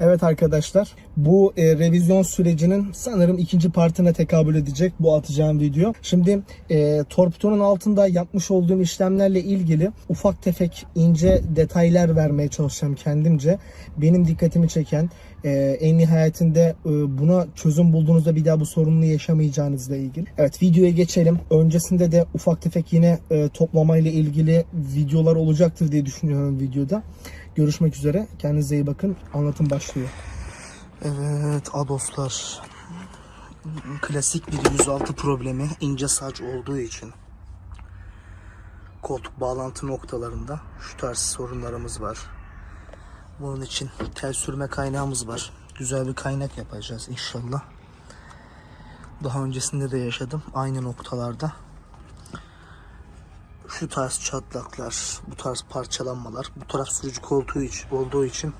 Evet arkadaşlar bu e, revizyon sürecinin sanırım ikinci partine tekabül edecek bu atacağım video. Şimdi e, torpidonun altında yapmış olduğum işlemlerle ilgili ufak tefek ince detaylar vermeye çalışacağım kendimce. Benim dikkatimi çeken e, en nihayetinde e, buna çözüm bulduğunuzda bir daha bu sorununu yaşamayacağınızla ilgili. Evet videoya geçelim. Öncesinde de ufak tefek yine e, toplama ile ilgili videolar olacaktır diye düşünüyorum videoda. Görüşmek üzere. Kendinize iyi bakın. Anlatım başlıyor. Evet adoslar. Klasik bir 106 problemi ince saç olduğu için koltuk bağlantı noktalarında şu tarz sorunlarımız var. Bunun için tel sürme kaynağımız var. Güzel bir kaynak yapacağız inşallah. Daha öncesinde de yaşadım aynı noktalarda. Şu tarz çatlaklar, bu tarz parçalanmalar, bu taraf sürücü koltuğu için, olduğu için